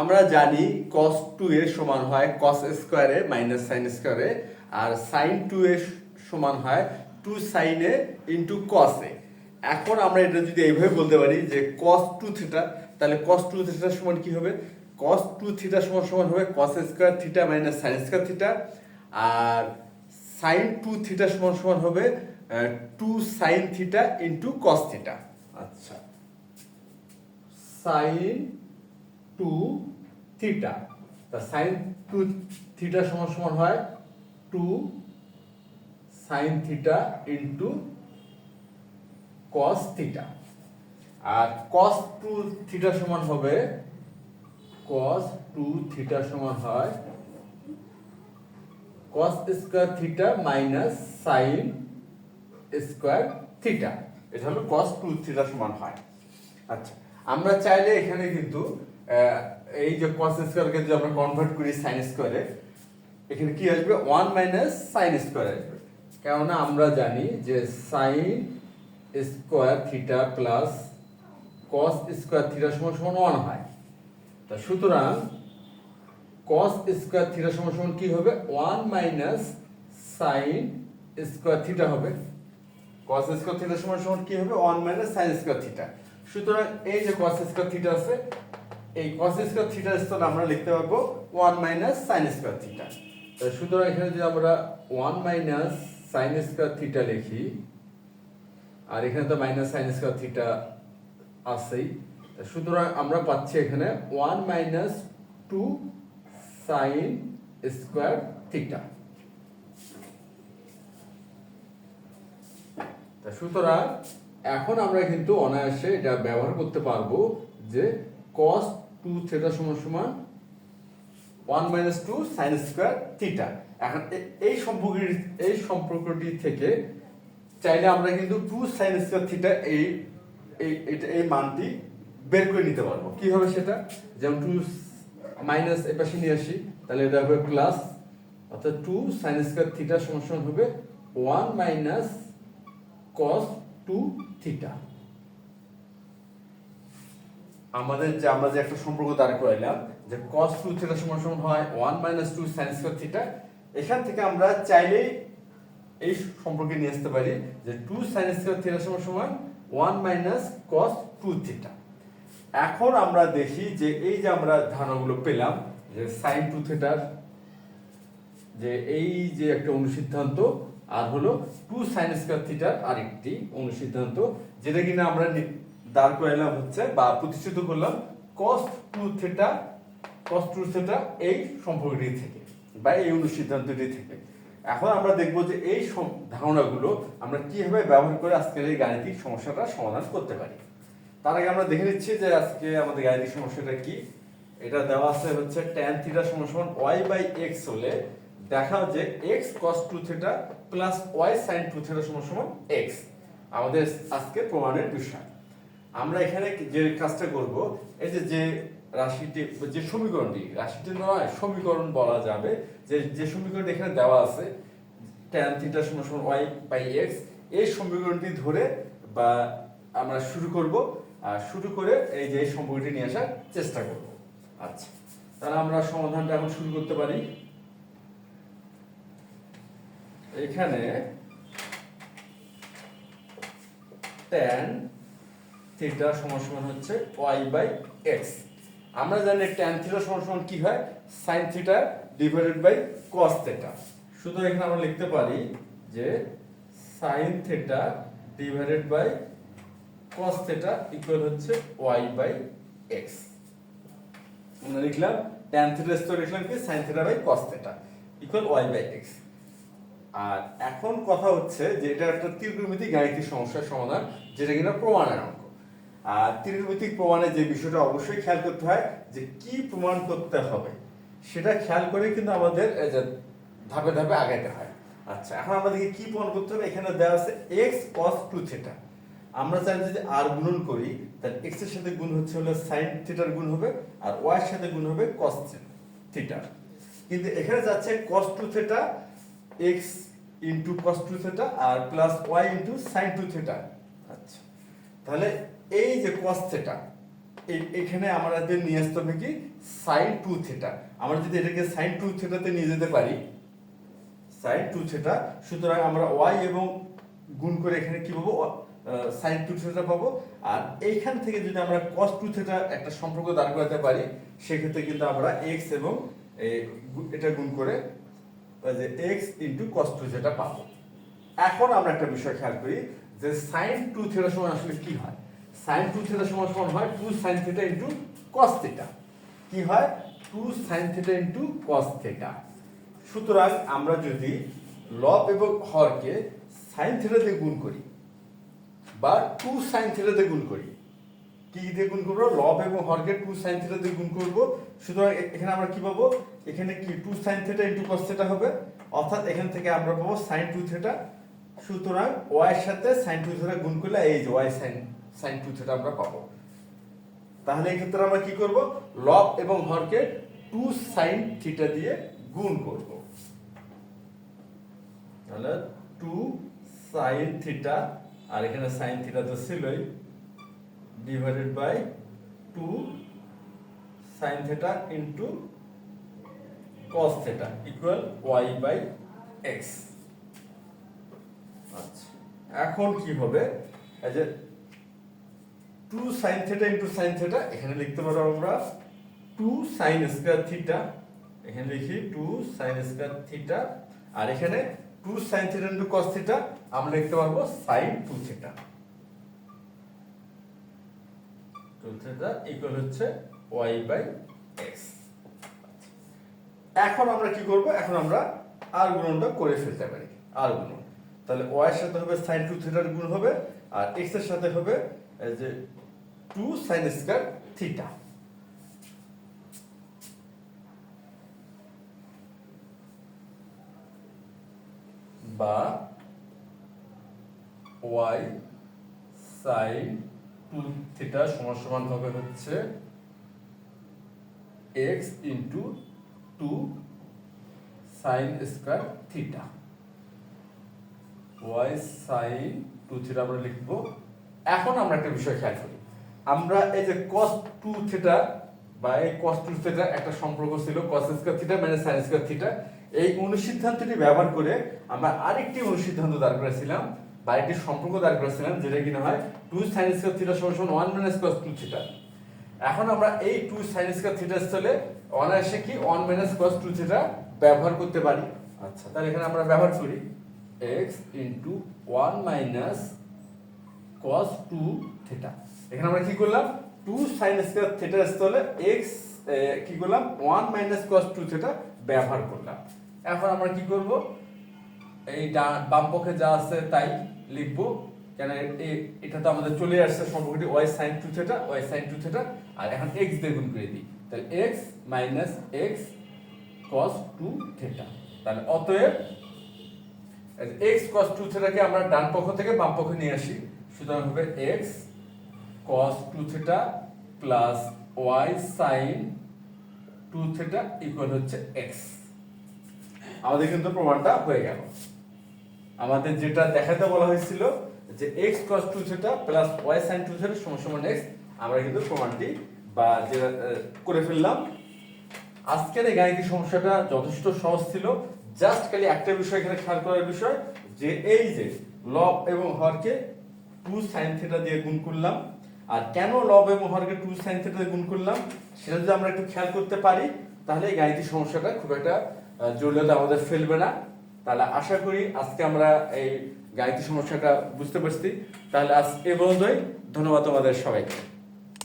আমরা জানি cos 2 এর সমান হয় cos স্কয়ারে মাইনাস sin স্কয়ারে আর sin 2 এর সমান হয় 2 sin A into cos A. এখন আমরা এটা যদি এইভাবে বলতে পারি যে cos 2 থিটা তাহলে cos 2 থিটা সমান কি হবে? cos 2 থিটা সমান সমান হবে cos square theta minus sin square theta আর sin 2 থিটা সমান সমান হবে 2 sin theta into cos theta আচ্ছা। sin টু থিটা তা সাইন টু থিটা সমান সমান হয় two sine theta into cos theta আর কস টু থিটা সমান হবে কস টু থিটা সমান হয় cos square theta minus sine square theta এটা হলো কস টু থিটা সমান হয়। আচ্ছা আমরা চাইলে এখানে কিন্তু এই যে কস স্কোয়ারকে যদি আমরা কনভার্ট করি সাইন স্কোয়ারে এখানে কি আসবে? ওয়ান মাইনাস সাইন স্কোয়ার আসবে। কেননা আমরা জানি যে sine square theta plus cos square theta সমান সমান ওয়ান হয়। তা সুতরাং cos স্কোয়ার থিটা সমান সমান কি হবে? One minus sine square theta হবে। cos স্কোয়ার থিটা সমান সমান কি হবে? One minus sine square theta সুতরাং এই যে cos স্কোয়ার থিটা আছে এই cos স্কোয়ার থিটার স্থানে আমরা লিখতে পারব ওয়ান মাইনাস স্কোয়ার থিটা সুতরাং এখানে যদি আমরা ওয়ান মাইনাস স্কোয়ার থিটা লিখি, আর এখানে তো মাইনাস সাইন স্কোয়ার থিটা আছেই সুতরাং আমরা পাচ্ছি এখানে one minus two sine square theta সুতরাং এখন আমরা কিন্তু অনায়াসে এটা ব্যবহার করতে পারব যে cos টু থিটা সমান সমান one minus two sine square theta এখন এই সম্পর্কটি এই সম্পর্কটি থেকে চাইলে আমরা কিন্তু টু সাইন স্কোয়ার থিটা এই এটা, এই মানটি বের করে নিতে পারব। কি হবে সেটা? যেমন টু মাইনাস এ পাশে নিয়ে আসি, তাহলে এটা হবে প্লাস অর্থাৎ টু সাইন স্কোয়ার থিটা সমান হবে one minus cos two theta আমাদের যে, আমরা যে একটা সম্পর্ক দাঁড় করাইলাম, যে cos 2 থিটা সমান সমান হয় 1 মাইনাস 2 sin স্কয়ার থিটা এখান থেকে আমরা চাইলেই এই সম্পর্কে নিয়ে আসতে পারি যে 2 sin স্কয়ার থিটা সমান সমান 1 মাইনাস cos 2 থিটা এখন আমরা দেখি যে এই যে আমরা ধারণাগুলো পেলাম, যে sin 2 থিটার যে এই যে একটা অনুসিদ্ধান্ত, আর হলো টু সাইন স্কোয়ার থিটার আরেকটি অনুসিদ্ধান্ত, যেটা কিনা আমরা দাঁড় করাইলাম হচ্ছে বা প্রতিষ্ঠিত করলাম cos two theta cos two theta এই সম্পর্কটি থেকে বা এই অনুসিদ্ধান্তটি থেকে। এখন আমরা দেখব যে এই ধারণাগুলো আমরা কীভাবে ব্যবহার করে আজকের এই গাণিতিক সমস্যাটা সমাধান করতে পারি। তার আগে আমরা দেখে নিচ্ছি যে আজকে আমাদের গাণিতিক সমস্যাটা কি। এটা দেওয়া আছে হচ্ছে tan থিটা সমান y বাই x হলে দেখাও যে x cos 2 theta plus y sin 2 theta সমান x আমাদের আজকে প্রমাণের বিষয়। আমরা এখানে যে কাজটা করব, এই যে যে রাশিটি, যে সমীকরণটি, রাশিটি নয়, সমীকরণ বলা যাবে। যে যে সমীকরণটি এখানে দেওয়া আছে, tan থিটা সমান সমান y বাই x, এই সমীকরণটি ধরে বা আমরা শুরু করব, আর শুরু করে এই যে সম্পর্কটি নিয়ে আসার চেষ্টা করব। আচ্ছা তাহলে আমরা সমাধানটা এখন শুরু করতে পারি। এখানে tan থিটা সমান সমান হচ্ছে y বাই x আমরা জানি tan থিটা সমান সমান কি হয়? sin theta divided by cos theta শুধু এখানে আমরা লিখতে পারি যে sin theta divided by cos theta equal হচ্ছে y বাই x আমরা লিখলাম tan থিটা স্কয়ার লিখলাম কি? sin theta by cos theta equal y by x আর এখন কথা হচ্ছে যে এটা একটা ত্রিকোণমিতিক গাণিতিক সমস্যার সমাধান, যেটা কিনা প্রমাণের অঙ্ক আর ত্রিকোণমিতিক প্রমাণে যে বিষয়টা অবশ্যই খেয়াল করতে হয় যে কি প্রমাণ করতে হবে। সেটা খেয়াল করে কিন্তু আমাদের ধাপে ধাপে আগাইতে হয়। আচ্ছা এখন আমাদেরকে কি প্রমাণ করতে হবে? এখানে দেওয়া আছে এক্স cos 2 থিটা আমরা চাই যদি আর গুণন করি, তাহলে x এর সাথে গুণ হচ্ছে হলো সাইন থিটার গুণ হবে, আর ওয়াই এর সাথে গুণ হবে cos থিটার কিন্তু এখানে যাচ্ছে cos 2 theta x into cos 2 theta আর plus y into sine two theta আচ্ছা। তাহলে এই যে cos থিটা এখানে আমাদের নিয়ে আসতে হবে কি? সাইন টু থেটা আমরা যদি এটাকে সাইন টু থেটাতে নিয়ে যেতে পারি সাইন টু থেটা সুতরাং আমরা ওয়াই এবং গুণ করে এখানে কি পাবো? সাইন টু থেটা পাবো। আর এইখান থেকে যদি আমরা কস টু থেটা একটা সম্পর্ক দাঁড় করাতে পারি, সেক্ষেত্রে কিন্তু আমরা এক্স এবং এটা গুণ করে যে x into cos two theta পাবো। এখন আমরা একটা বিষয় খেয়াল করি। যে সাইন টু থেটা সমান আসলে কি হয়? সাইন টু থেটা সমান সমান হয় two sine theta into cos theta কি হয়? Two sine theta into cos theta সুতরাং আমরা যদি লব এবং হরকে সাইন থেটা দিয়ে গুণ করি বা টু সাইন থেটা দিয়ে গুণ করি, কি দিয়ে গুণ করব? লব এবং হরকে টু সাইন থেটা দিয়ে গুণ করব। সুতরাং এখানে আমরা কি পাবো? এখানে কি two sine theta into cos theta হবে? অর্থাৎ এখান থেকে আমরা পাবো সাইন টু থেটা সুতরাং ওয়াই এর সাথে সাইন টু থেটা গুণ করলে এই যে y sine sine two theta আমরা পাবো। তাহলে এই ক্ষেত্রে আমরা কি করব? লব এবং হরকে টু সাইন থিটা দিয়ে গুণ করব। তাহলে টু সাইন থিটা আর এখানে সাইন থিটা তো ছিলই divided by two sine theta into cos theta equal y by x এখন কি হবে? এই যে two sine theta into sine এখানে লিখতে পারো আমরা টু সাইন স্কয়ার থিটা এখানে লিখি টু সাইন স্কয়ার আর এখানে two sine theta into cos theta আমরা লিখতে পারব sine two theta two theta equal হচ্ছে ওয়াই বাই এক্স এখন আমরা কি করব? এখন আমরা আর করে ফেলতে পারি আর তাহলে ওয়াই এর সাথে হবে সাইন টু থিটার গুণ হবে, আর এক্সের সাথে হবে যে টু সাইন স্কয়ার থিটা বা ওয়াই সাইন টু থিটা সমান সমান হবে হচ্ছে x into two sine square theta y sine two theta আমরা লিখব। এখন আমরা একটা বিষয় খেয়াল করি। আমরা এই যে cos টু থিটা বা এই cos টু থিটা একটা সম্পর্ক ছিল, cos স্কয়ার থিটা মানে sin স্কয়ার থিটা এই অনুসিদ্ধান্তটি ব্যবহার করে আমরা আরেকটি অনুসিদ্ধান্ত দাঁড় করেছিলাম বা একটি সম্পর্ক দাঁড় করেছিলাম, যেটা কিনা হয় টু সাইন স্কয়ার থিটা সমান one minus cos two theta এখন আমরা এই টু সাইন স্কয়ার থিটা স্থলে অনায়াসে কি one minus cos two theta ব্যবহার করতে পারি? আচ্ছা তাহলে এখানে আমরা ব্যবহার করি। X into one minus cos two theta এখানে আমরা কি করলাম? টু সাইন স্কয়ার থিটার স্থলে x কি করলাম? One minus cos two theta ব্যবহার করলাম। এখন আমরা কি করব? এই বাম পক্ষে যা আছে তাই লিখব। কেন এটা তো আমাদের চলে আসছে সম্পর্কটি y sin 2 theta y sin 2 theta আর এখন x দিয়ে গুণ করে দিই। তাহলে x minus x cos 2 theta তাহলে অতএব x cos 2 থিটাকে আমরা ডান পক্ষ থেকে বাম পক্ষে নিয়ে আসি। সুতরাং হবে x cos 2 theta plus y sin 2 theta equal হচ্ছে x আমাদের কিন্তু প্রমাণটা হয়ে গেল। আমাদের যেটা দেখাতে বলা হয়েছিল যে x cos 2 theta plus y sin 2 theta সমান সমান x, আমরা কিন্তু প্রমাণটি বা যেটা করে ফেললাম। আজকের এই গাণিতিক সমস্যাটা যথেষ্ট সহজ ছিল। জাস্ট খালি একটা বিষয় এখানে খেয়াল করার বিষয় যে এই যে লব এবং হরকে টু সাইন থিটা দিয়ে গুণ করলাম, আর কেন লব এবং হরকে টু সাইন থিটা দিয়ে গুণ করলাম, সেটা যদি আমরা একটু খেয়াল করতে পারি, তাহলে এই গাণিতিক সমস্যাটা খুব একটা জটিলতা আমাদের ফেলবে না। তাহলে আশা করি আজকে আমরা এই গাণিতিক সমস্যাটা বুঝতে পারছি। তাহলে আজ এ পর্যন্তই। ধন্যবাদ তোমাদের সবাইকে।